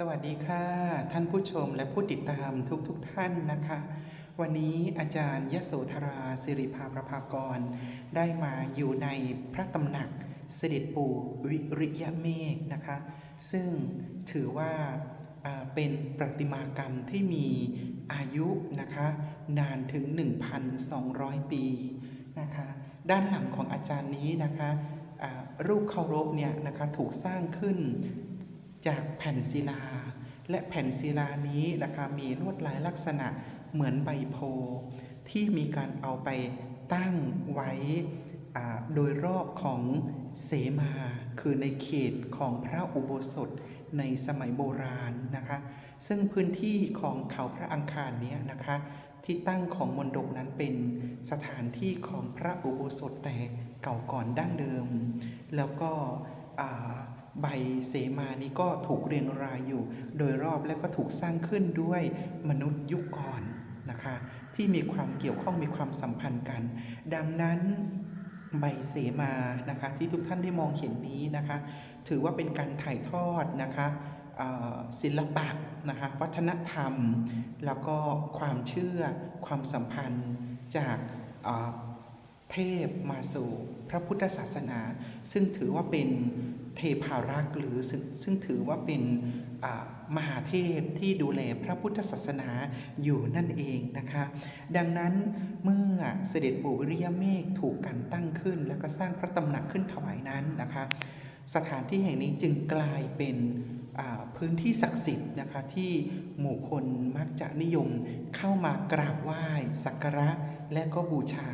สวัสดีค่ะ ท่านผู้ชมและผู้ติดตามทุกๆทท่านนะคะ วันนี้อาจารย์ยโสธราสิริภาประภากร ได้มาอยู่ในพระตำหนักเสด็จปู่วิริยเมฆนะคะ ซึ่งถือว่าเป็นประติมากรรมที่มีอายุนะคะ นานถึง 1,200 ปีนะคะ ด้านหลังของอาจารย์นี้นะคะรูปเคารพเนี่ยนะคะถูกสร้างขึ้น จากแผ่นศิลา และแผ่นศิลานี้นะคะมีลวดลายลักษณะเหมือนใบโพธิ์ที่มีการเอาไปตั้งไว้โดยรอบของเสมา คือในเขตของพระอุโบสถในสมัยโบราณนะคะ ซึ่งพื้นที่ของเขาพระอังคารนี้นะคะที่ตั้งของมณฑปนั้นเป็นสถานที่ของพระอุโบสถแต่เก่าก่อนดั้งเดิม แล้วก็ใบเสมานี้ก็ถูกเรียงรายอยู่ โดยรอบและก็ถูกสร้างขึ้นด้วยมนุษย์ยุคก่อนนะคะที่มีความเกี่ยวข้องมีความสัมพันธ์กัน ดังนั้นใบเสมานะคะที่ทุกท่านได้มองเห็นนี้นะคะ ถือว่าเป็นการถ่ายทอดนะคะศิลปะนะคะวัฒนธรรม แล้วก็ความเชื่อความสัมพันธ์จากเอ่อเทพมาสู่พระพุทธศาสนา ซึ่งถือว่าเป็น เทพารักษ์หรือซึ่งซึ่งถือว่าเป็นมหาเทพที่ดูแลพระพุทธศาสนาอยู่นั่นเองนะคะ ดังนั้นเมื่อเสด็จปู่วิริยเมฆถูกกันตั้งขึ้น แล้วก็สร้างพระตำหนักขึ้นถวายนั้นนะคะ สถานที่แห่งนี้จึงกลายเป็นพื้นที่ศักดิ์สิทธิ์นะคะที่หมู่คนมักจะนิยมเข้ามากราบไหว้สักการะและก็บูชา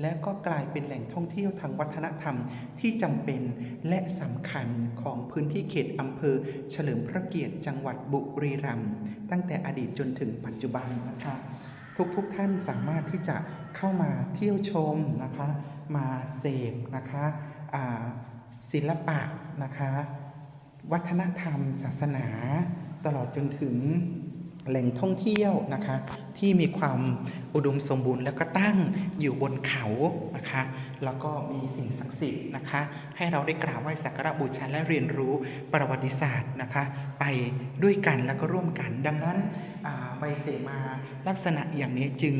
และก็กลายเป็นแหล่งท่องเที่ยวทางวัฒนธรรมที่จำเป็นและสำคัญของพื้นที่เขตอำเภอ เฉลิมพระเกียรติจังหวัดบุรีรัมย์ตั้งแต่อดีตจนถึงปัจจุบันนะคะทุกๆทท่านสามารถที่จะเข้ามาเที่ยวชมนะคะ มาเสพนะคะศิลปะนะคะ วัฒนธรรม ศาสนา ตลอดจนถึง แหล่งท่องเที่ยวนะคะที่มีความอุดมสมบูรณ์แล้วก็ตั้งอยู่บนเขานะคะแล้วก็มีสิ่งศักดิ์สิทธิ์นะคะให้เราได้กราบไหว้สักการะบูชาและเรียนรู้ประวัติศาสตร์นะคะไปด้วยกันแล้วก็ร่วมกันดังนั้นา ใบเสมาลักษณะอย่างนี้จึง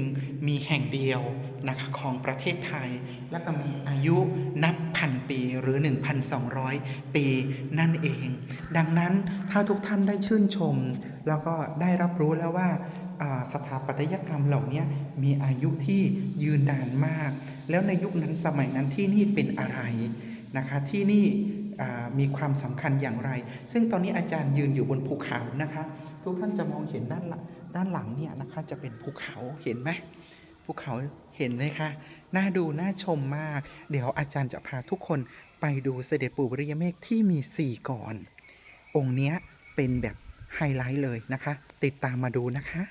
มีแห่งเดียวนะคะของประเทศไทย แล้วก็มีอายุนับพันปีหรือ 1,200 ปีนั่นเอง ดังนั้นถ้าทุกท่านได้ชื่นชม แล้วก็ได้รับรู้แล้วว่าสถาปัตยกรรมเหล่านี้มีอายุที่ยืนนานมาก แล้วในยุคนั้นสมัยนั้นที่นี่เป็นอะไรนะคะที่นี่ มีความสำคัญอย่างไร ซึ่งตอนนี้อาจารย์ยืนอยู่บนภูเขานะคะ ทุกท่านจะมองเห็นด้านหลังด้านหลังเนี่ยนะคะจะเป็นภูเขาเห็นไหมภูเขาเห็นไหมคะน่าดูน่าชมมาก เดี๋ยวอาจารย์จะพาทุกคนไปดูเสด็จปู่บริยเมฆที่มีสี่ก่อน องค์เนี้ยเป็นแบบไฮไลท์เลยนะคะ ติดตามมาดูนะคะ